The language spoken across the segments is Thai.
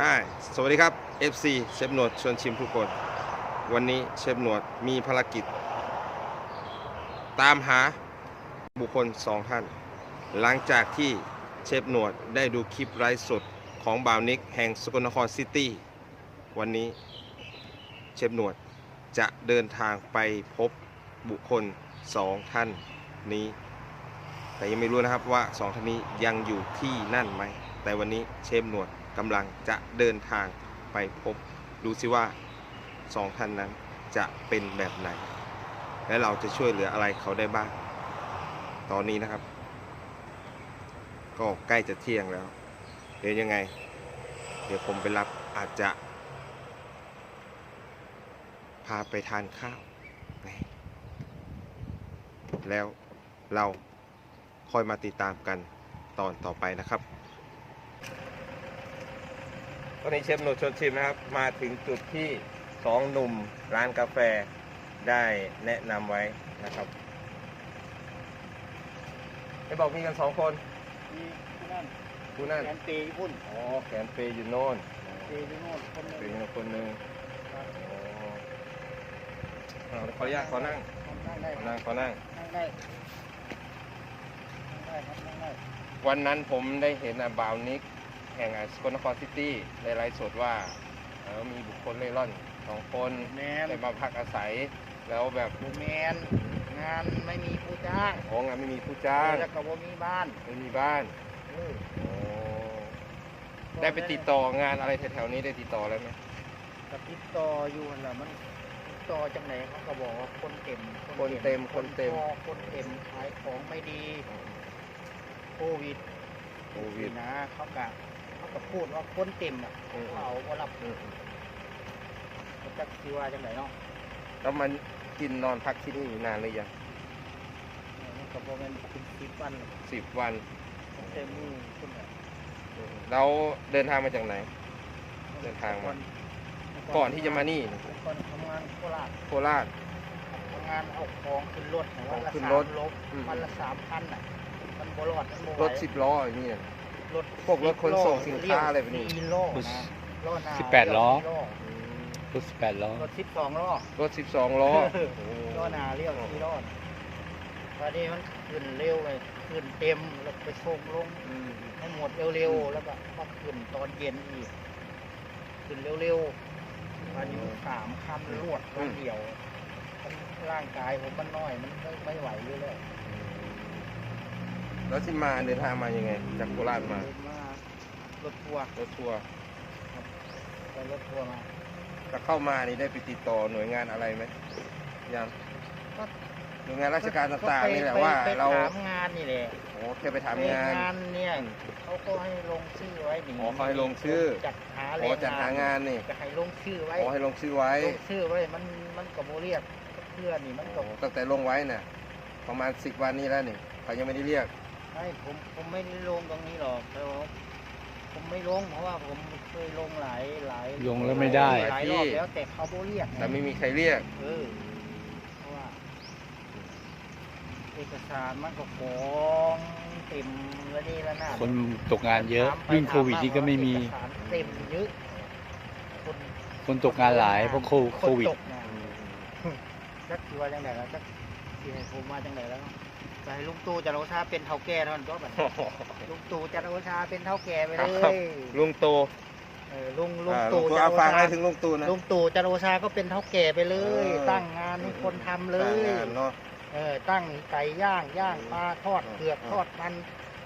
อ่าสวัสดีครับ FC เชฟหนวดชวนชิมทุกคน วันนี้เชฟหนวดมีภารกิจ ตามหาบุคคลสองท่าน หลังจากที่เชฟหนวดได้ดูคลิปไลฟ์สดของบ่าวนิกแห่งสกลนครซิตี้ วันนี้เชฟหนวดจะเดินทางไปพบบุคคลสองท่านนี้ แต่ยังไม่รู้นะครับว่าสองท่านนี้ยังอยู่ที่นั่นไหม แต่วันนี้เชฟหนวด กำลังจะเดินทางไปพบดูสิว่าสองท่านนั้นจะเป็นแบบไหน และเราจะช่วยเหลืออะไรเขาได้บ้าง ตอนนี้นะครับ ก็ใกล้จะเที่ยงแล้ว เดี๋ยวยังไง เดี๋ยวผมไปรับอาจจะ พาไปทานข้าว แล้วเราค่อยมาติดตามกันตอนต่อไปนะครับ วันนี้เชฟโนชวนชิมนะครับ มาถึงจุดที่สองหนุ่มร้านกาแฟได้แนะนำไว้นะครับไอ้บอกมีกันสองคนมีนั่นผู้นั่นแกนตีพุ่นอ๋อแขนเปย์อยู่โน่นตีที่โน่นคนหนึงเปย์อยู่คนหนึ่งอ๋อเอาขออนุญาตขอนั่งนั่งได้ขอนั่งขอนั่งนั่งได้นั่งได้ครับนั่งได้วันนั้นผมได้เห็นอะบาวนิก แห่งอะสกลนครซิตี้ในไลฟ์สดว่าเออมีบุคคลเล่ร่อนสองคนแมนได้มาพักอาศัย แล้วแบบบูแมนงานไม่มีผู้จ้างโอ้งานไม่มีผู้จ้างแล้วก็บ่มีบ้านไม่มีบ้านเออโอ้ได้ไปติดต่องานอะไรแถวๆนี้ได้ติดต่อแล้วไหมกับติดต่ออยู่นั่นล่ะมันติดต่อจังไหนเขาก็บอกว่าคนเต็ม คนเต็ม คนเต็มพอคนเต็มขายของไม่ดี โควิด โควิดนะเขากะเขา ก็พูดว่าคนเต็มอะอืมเขาเอาว่ารับอืมเขาจะคิดว่าจังไหนเนาะแล้วมันกินนอนพักที่นี่นานหรือยังมันก็บ่แม่นเป็นสิบวันหรอกสิบวันเต็มมือคนน่ะเราเดินทางมาจากไหน เดินทางมาก่อนที่จะมานี่ก่อนทำงานโคราชโคราชทำงานเอาของขึ้นรถวันละขึ้นสารถมลบอืมวันละสามพันอะมันบ่รอดมันบ่ไหวรถสิบล้ออย่างนี้น่ะ รถพวกรถขนส่งสินค้าอะไรแบบนี้สี่ล้อนะล้อหน้าสิบแปดล้อเลี้ยวรถสิบแปดล้อ รถสิบสองล้อรถสิบสองล้อ ล้อหน้าเลี้ยวสี่ล้อตอนนี้มันขึ้นเร็วเลยขึ้นเต็มแล้วไปส่งลงอืมให้หมดเร็วๆแล้วก็มาขึ้นตอนเย็นอีกขึ้นเร็วๆวันนี้สามคำรวดวันเดียวมันร่างกายผมมันน้อยมันไม่ไม่ไหวอยู่แล้ว แล้วที่มาเดินทางมายังไง จากโคราชมาเดินมารถทัวร์รถทัวร์ไปรถทัวร์มาถ้าเข้ามานี่ได้ไปติดต่อหน่วยงานอะไรไหมยังหน่วยงานราชการต่างๆนี่แหละก็ไปว่า ไปเราถามงานนี่แหละโอ้แค่ไปไปทำงาน งานเนี่ยเขาก็ให้ลงชื่อไว้นี่อ๋อเขาให้ลงชื่อจัดหาขอจัดหางานนี่จะให้ลงชื่อไว้ขอให้ลงชื่อไว้ลงชื่อไว้มันมันก็โมเรียกเพื่อนนี่มันก็โอ้ตั้งแต่ลงไว้น่ะประมาณสิบวันนี้แล้วนี่เขายังไม่ได้เรียก ไม่ผมผมไม่ได้ลงตรงนี้หรอกแต่ว่าผมไม่ลงเพราะว่าผมเคยลงหลายหลายลงแล้วไม่ได้ หลายรอบแล้วแต่เขาโบเรียกแต่ไม่มีใครเรียก เออเพราะว่า เอกสารมันก็ของเต็มแล้วนี่แล้วนะคนตกงานเยอะถามไปยิ่งโควิดถาานี่ก็ไม่มี เอกสารเต็มเยอะคนคนตกงานหลายเพราะโคโควิด นตกงานจักคือว่าจังไหนแล้วจักที่ให้ผมมาจังไหนแล้วจะ ให้ลุงตู่จันทร์โอชาเป็นเท่าแก่เท่านั้นก็แบบลุงตู่จันทร์โอชาเป็นเท่าแก่ไปเลครับ ยลุงโตเออลุงลุงอ่าตู่ลุงจันทเอาร์โอฟังชาอะไรถึงลุงตู่นะลุงตู่จันทร์โอชาก็เป็นเท่าแก่ไปเลยเออตั้งงานให้คนทำเลตั้งย งานเนาะ เออตั้งไก่ย่างย่างปลาทอดอืมเผือกทอดมัน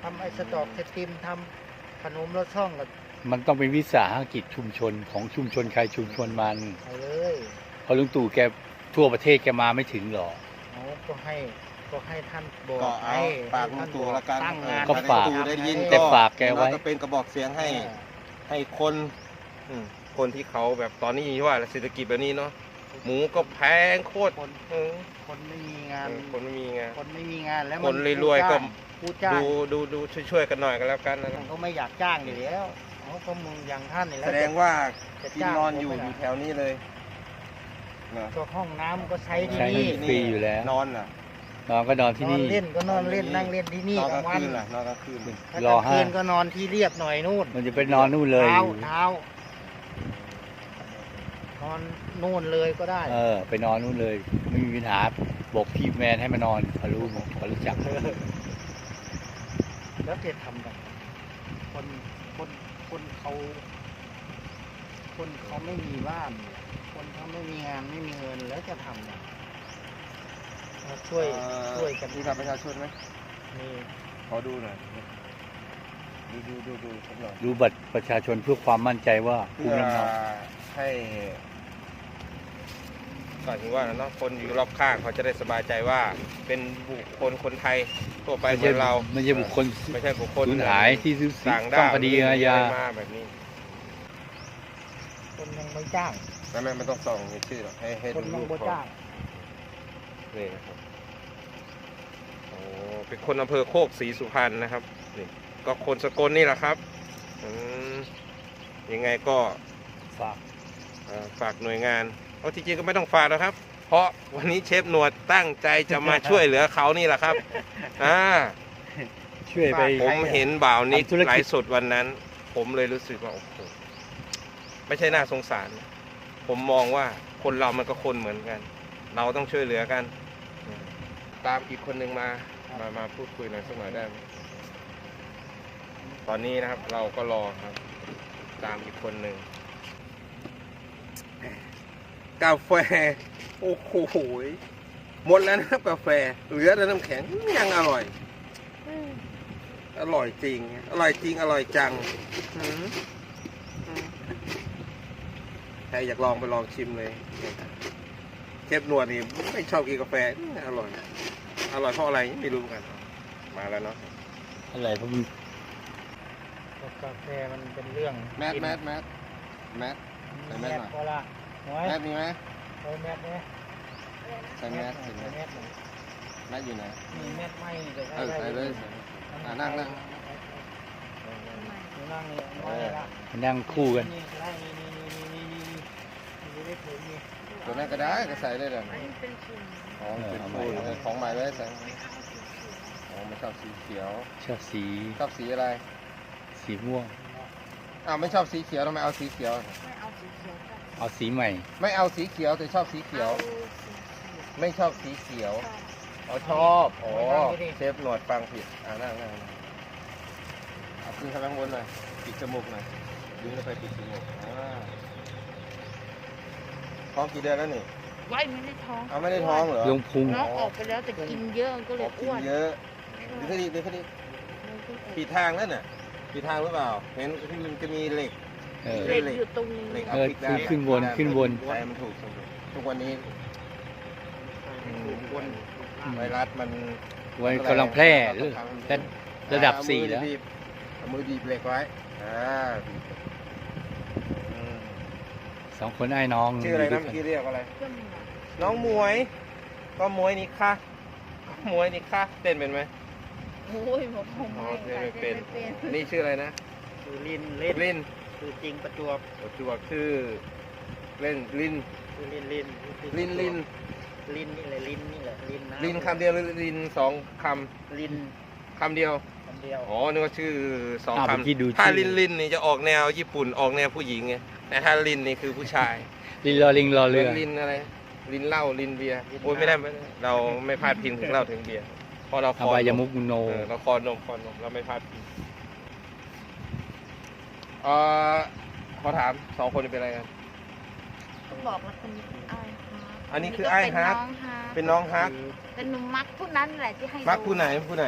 ทำไอสตอกเทติมทำขนมรสช่องกับมันต้องเป็นวิสาหกิจชุมชนของชุมชนใครชุมชนมันไปเลยเพราะลุงตู่แกทั่วประเทศแกมาไม่ถึงหรอกเขาก็ให้ ก็ให้ท่านบอกก็เอาให้ฝากลุงตู่ละกันตั้งงานก็ฝาก ลุงตู่ได้ยินแต่ฝากแกไว้ เราจะเป็นกระบอกเสียงให้ ให้คนอืมคนที่เขาแบบตอนนี้ที่ว่าเศรษฐกิจแบบนี้เนาะหมูก็แพงโคตรคนเออคนไม่มีงาน คนไม่มีงานคนไม่มีงานแล้วคมันรวยๆก็ผู้จ้างดูดูดูช่วยๆกันหน่อยกันแล้วกันนะคมัรับนก็ไม่อยากจ้างอยู่แล้วเขาก็มึงอย่างท่านนี่แหละแสดงว่าจะกินจ้างนอนอยู่ผมอไม่ยู่ได้แถวนี้เลยนะก็ห้องน้ำก็ใช้ที่ใช้นี่ ฟรีอยู่แล้วนอนน่ะ นอนก็นอนที่นอนนี่ เล่นก็นอนเล่นนั่งเล่นที่นี่นอนกกลาลางงวันคืนล่ะนอนกลางคืนถ้ารกอลางห้าคืนก็นอนที่เรียบหน่อยนู่นมันจะไปนอนนู่นเลย เท้าเท้านอนนู่นเลยก็ได้เออ ไปนอนนู่นเลย ไม่มีปัญหาบอกพี่แมนให้มานอนเขารู้หมดเขารู้จัก แล้วจะทำกันคนคนคนเขา คนเขาไม่มีบ้านคนเขาไม่มีงานไม่มีเงินแล้วจะทำกันเรา ช่วยช่วยกันมีบัตรประชาชนไหมมีขอดูหน่อยดูดูดูดูสักหน่อยดูบัตรประชาชนเพื่อความมั่นใจว่าภูเพื่อมิลำเนาให้ก่อนถึงว่าเนาะคนอยู่รอบข้างเขาจะได้สบายใจว่าเป็นบุคคลคนไทยทั่วไปไม่เหมืใช่อนเรา ไม่ใช่บุคคลไม่ใช่บุคคลสูญหายที่ซื้อต่างต้ด้าองวคดีอาญาหรืออะไรมาแบบนี้คนยังไม่จ้าง ไม่ไม่ไม่ต้องส่องมีชื่อหรอกให้ให้คนดูยัรูงปไม่พอจ้าง นี่นะครับโอ้เป็นคนอำเภอโคกศรีสุพรรณนะครับนี่ก็คนสกลนี่แหละครับอืมยังไงก็ฝากเอ่อฝากหน่วยงานเอาจริงๆก็ไม่ต้องฝากนะครับ เพราะวันนี้เชฟหนวดตั้งใจจะมาช่วยเหลือเขานี่แหละครับอ่า ช่วยไป ผมเห็นบ่าวนิกทำธุรกิจ ไลฟ์สดวันนั้น ผมเลยรู้สึกว่าโอ้โหไม่ใช่น่าสงสารนะผมมองว่าคนเรามันก็คนเหมือนกัน เราต้องช่วยเหลือกันอืมตามอีกคนหนึ่งมา มามาพูดคุยหน่อยสักหน่อยได้ไหมตอนนี้นะครับเราก็รอครับ ตามอีกคนหนึ่งกาแฟ โอ้โหหมดแล้วนะครับกาแฟ เหลือแต่น้ำแข็งยังอร่อย อร่อยจริง อร่อยจริง อร่อยจังหืมหืมใครอยากลองไปลองชิมเลยเชฟหนวดนี่ไม่ชอบกินกาแฟอืมอร่อยอร่อยเพราะอะไรไม่รู้เหมือนกัน มาแล้วเนาะอะไรเพราะมันกาแฟมันเป็นเรื่องแมทแมทแมทแมทใส่แมแมสสหน่อยก็ละหน่วยแมทมีไหมใส่แมสเนี่ยใส่แมทใส่ใส่แมทแมสหน่อยแมทอยู่ไหนมีแมสไหมเดี๋ยวเออใส่เลยอะนั่งนั่งนั่งเลยเอาไว้ละนั่งคู่กัน ตัวนั้นก็ได้ก็ใส่ได้เลยอันนี้เป็นกลุ่มอ๋อเป็นเออฟูเอาใหม่ของใหม่เลยใส่ไม่เอาสีเขียวอ๋อไม่ชอบสีเขียว ชอบสี ชอบสีอะไร สีม่วง อ้าวไม่ชอบสีเขียวทำไมเอาสีเขียว ไม่เอาสีเขียวก็เอาสีใหม่ ไม่เอาสีเขียวแต่ชอบสีเขียวอาสีเขียวไม่ชอบสีเขียวใช่อ๋อชอบอ๋อเชฟหนวดฟังผิดอ่านั่งนั่งนั่งเอาขึ้นข้างบนหน่อยปิดจมูกหน่อยดึงเข้าไปปิดจมูกอ่า ท้องกี่เดือนแล้วนี่ไว้ไม่ได้ท้องเอาไม่ได้ท้องเหรอลงพุงน้องออกไปแล้วแต่กินเยอะก็เลอ๋อยกิอ้นวนเยอะดึงคดีดึงคดีผิดทางแล้วน่ะผิดทางหรือเปล่าเห็นที่มันจะมีเหล็กเออเล็กอยู่ตรงนี้เหล็กเออพลิกด้านขึ้นบนขึ้นบนใช่มันถูกทุกวันนี้ถูกวนไวรัสมันไว้กำลังแพร่ระระดับสี่เอามือแล้วบีบเอามือดีบเหล็กไว้อ่าอืม สองคนไอ้น้องชื่ออะไรยู่นะด้วยเมื่อกี้เรียกอะไรเครื่องมือน้องมวย ก็มวยนี่ค่ะก็มวยนี่ค่ะเต้นเป็นไหมโอ้ยผมผมอ๋อไม่เต้นไม่เป็นเป็น นี่ชื่ออะไรนะคือลินเล่นลินคือจริงประจวบปัจจุบันชื่อเล่นลินคือลินลินลินลินลินนี่แหละลินนี่แหละลินนะลินคำเดียวหรือลินสองคลินำคำเดียวคำ เดียว อ๋อนึกว่าชื่อสองอ้าวคเมื่อกี้ดูำถ้าชื่อลินลินนี่จะออกแนวญี่ปุ่นออกแนวผู้หญิงไงแต่ถ้าลินนี่คือผู้ชายลินรอลิงรอเรือ ลินอะไร ลินเหล้าลินเบียร์โอ้ยไม่ได้ไม่ได้เราไม่พลาดพิงถึงเหล้าถึงเบียร์เพราะเราคอาอนบายมุกโน เออเราคอนมคอนมเราไม่พลาดพิงเอ่อขอถามสองคนนี้เป็นอะไรกัน ต้องบอกแล้วคนนี้เป็นไอ้ายฮาร์ดอันนี้คือไอ้ายฮาร์ดเป็นน้องฮาร์ดเป็นน้องฮักแต่หนูมักผู้นั้นแหละที่ให้มักดูผู้ไหนผู้ไหน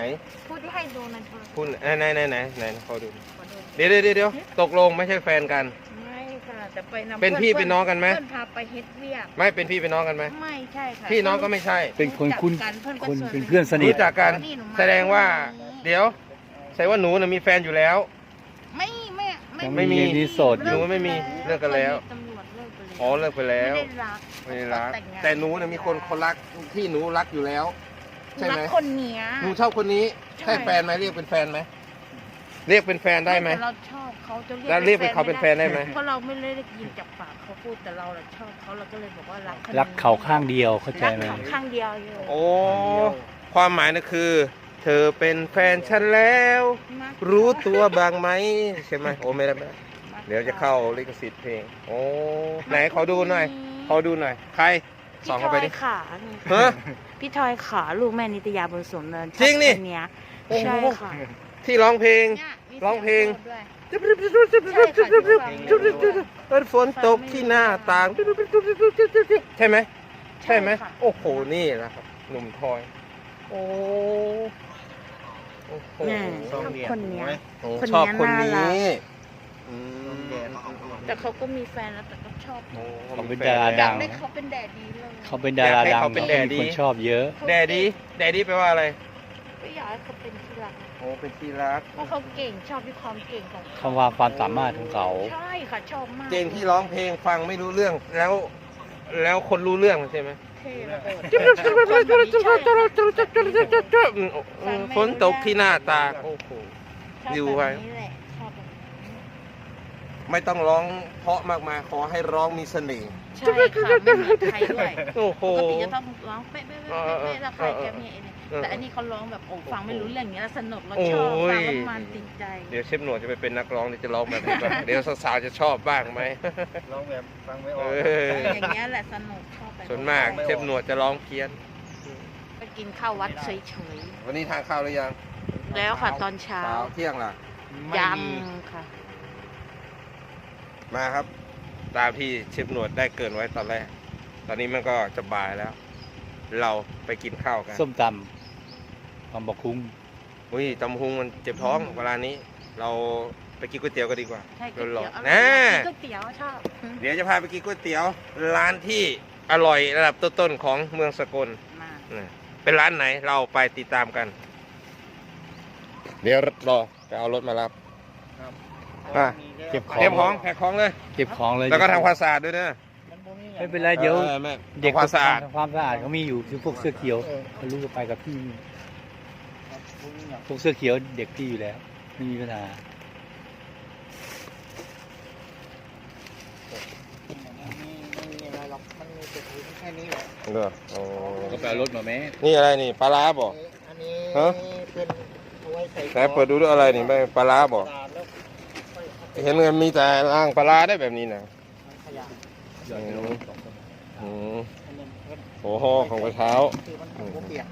ผู้ที่ให้ดูในโทรศัพท์ผู้ไหนไหนไหนไหนไหนเขาดู ขอดูเดี๋ยวเดี๋ยวเดี๋ยวเดี๋ยวตกลงไม่ใช่แฟนกัน ไม่ค่ะแต่ไปนำเป็นพี่พื่เป็นน้องกันไหม เพื่อนพาไปเฮ็ดเวียกไม่เป็นพี่เป็นน้องกันไหมไม่ใช่ค่ะพี่น้องก็ไม่ใช่ เป็นคนคุ้นรู้จักกัเพื่อนก็คนชวเป็นเพื่อนสนิทรู้จักกันนี่หนูมแสดงว่าวันนี้เดี๋ยวแสดงว่าหนูน่ะมีแฟนอยู่แล้ว ไม่ไม่ไม่ ไม่มี นี่โสดอหนูยู่ไม่มีเลิกกันแล้วตำรวจเลิกไปแล้ว อ๋อเลิกไปแล้ว ไม่ได้รักไม่ได้รักต่งงาแต่หนูน่ะมีคนคนรักที่หนูรักอยู่แล้ว ใช่ไหมรักคนเนี้ย หนูชอบคนนี้ใช่ ใช่แฟนไหมเรียกเป็นแฟนไหมเรียกเป็นแฟนได้ไหม แต่เราชอบเขาจะแล้วเรียกเป็นเขาเป็นแฟนได้ไหม เพราะเราไม่ได้ยินจากปากเขาพูดแต่เราน่ะชอบเขาเราก็เลยบอกว่ารักคนนี้รักเขาข้างเดียวเข้าใจรักไหม เขาข้างเดียวอยู่โอ้ความหมายนะคือ เธอเป็นแฟนฉันแล้วมากรู้ตัวบ้างไหมใช่ไหมโอ้ไม่ได้ไม่ได้มากเดี๋ยวจะเข้าลิขสิทธิ์เพลง โอ้ไหนขอดูหน่อย ขอดูหน่อย ใครส่องเข้าไปดิพี่ทอยขานี่ฮะ พี่ทอยขาลูกแม่นิตยาบนสวนเนินจริงนี่คนเนี้ยโอ้โห ใช่ค่ะที่ร้องเพลง เนี่ยมีร้องเพลงสียโทรด้วยเออฝนตกที่หน้าต่าง ใช่ไหม ใช่ไหม ค่ะโอ้โห นี่แหละครับ หนุ่มทอย โอ้โอ้โหเนี่ยซองเหรียญคนเนี้ย โอ้คนชอบเนี้ยคนน่ารันี้กอืซอง มเหรียญแต่เขาก็มีแฟนแล้วแต่ก็ชอบโอ้เขาเป็นดาราดังได้เขาเป็นแดดดีเลยเขาเป็นดาราดังเขาเป็นแดดดีมีคนชอบเยอะ แดดดี้แดดดี้แปลว่าอะไรก็อยากให้เขาเป็นที่รักโอ้เป็นที่รัก เพราะเขาเก่งชอบที่ความเก่งของเขาคำว่าความสามารถของเขา ใช่ค่ะชอบมากเจนที่ร้องเพลงฟังไม่รู้เรื่องแล้ว แล้วคนรู้เรื่องใช่ไหมเท่ระเบิดอืมฝนตกที่หน้าตางโอ้โหอยู่ไว้ชอบแบบนี้แหละชอบแบบนี้ ไม่ต้องร้องเพราะมากมายขอให้ร้องมีเสน่ห์ใช่ค่ะไม่เหมือนใครด้วยโอ้โห ปกติจะต้องร้องเป๊ะๆๆๆๆแล้วใครแกมีไอ้เนี่ยเออแต่อันนี้เขาร้องแบบโอ้ฟังไม่รู้เรื่องอย่างเงี้ยแล้วสนุกเราโอ้ชอบยฟังแล้วมันติดใจ เดี๋ยวเชฟหนวดจะไปเป็นนักร้องเดี๋ยวจะร้องแบบนี้บ้าง เดี๋ยวสาวๆจะชอบบ้างไหม ร้องแบบฟังไม่อเออกออย่างเงี้ยแหละสนุกชอบไปส่วนมากเชฟหนวดจะร้องเพี้ยน ไปกินข้าววัดเฉยวันนี้ทานข้าวหรือยังๆแล้วค่ะตอนเช้าเช้าเที่ยงล่ะ ไม่ยังมีค่ะ มาครับ ตามที่เชฟหนวดได้เกรินไว้ตอนแรก ตอนนี้มันก็จะบ่ายแล้ว เราไปกินข้าวกันส้มตำความบอกคุ้งอุ้ยตำฮุงมันเจ็บท้องเวลานี้ เราไปกินก๋วยเตี๋ยวกันดีกว่าใช่ก๋วยเตี๋ยวอร่อยนะกินก๋วยเตี๋ยวชอบเดี๋ยวจะพาไปกินก๋วยเตี๋ยว ร้านที่อร่อยระดับต้นๆของเมืองสกลมานะเป็นร้านไหนเราไปติดตามกัน เดี๋ยวรอไปเอารถมารับครับ อะเก็บขเตรียมของแพ็คของเลย เก็บของเลยแล้วก็ทำความสะอาดด้วยนะมันบ่มีหยังไม่เป็นไรเดี๋ยวออแม่เด็กทำความสะอาดทำความสะอาดเขามีอยู่คือพวกเสื้อเขียวเออเขารู้จะไปกับพี่ครับบ่มีหยังพวกเสื้อเขียวเด็กพี่อยู่แล้วไม่มีปัญหาไม่มีอะไรหรอกมันมีแต่ถุงแค่นี้แหละเด้อโอ้ก็ไปเอารถมาแม่นี่อะไรนี่ปลาร้าบอกอันนี้ฮะเป็นเอาไว้ใส่ไหนเปิดดูด้วยอะไรนี่ไม่ปลาร้าบอก เอาไปเห็นมันมีแต่ล่างปลาร้าได้แบบนี้นะขยะหยอดไปลงสองสามอืมอันนี้เพิ่นโอ้โหของกระเช้า คือมันบ่เปียก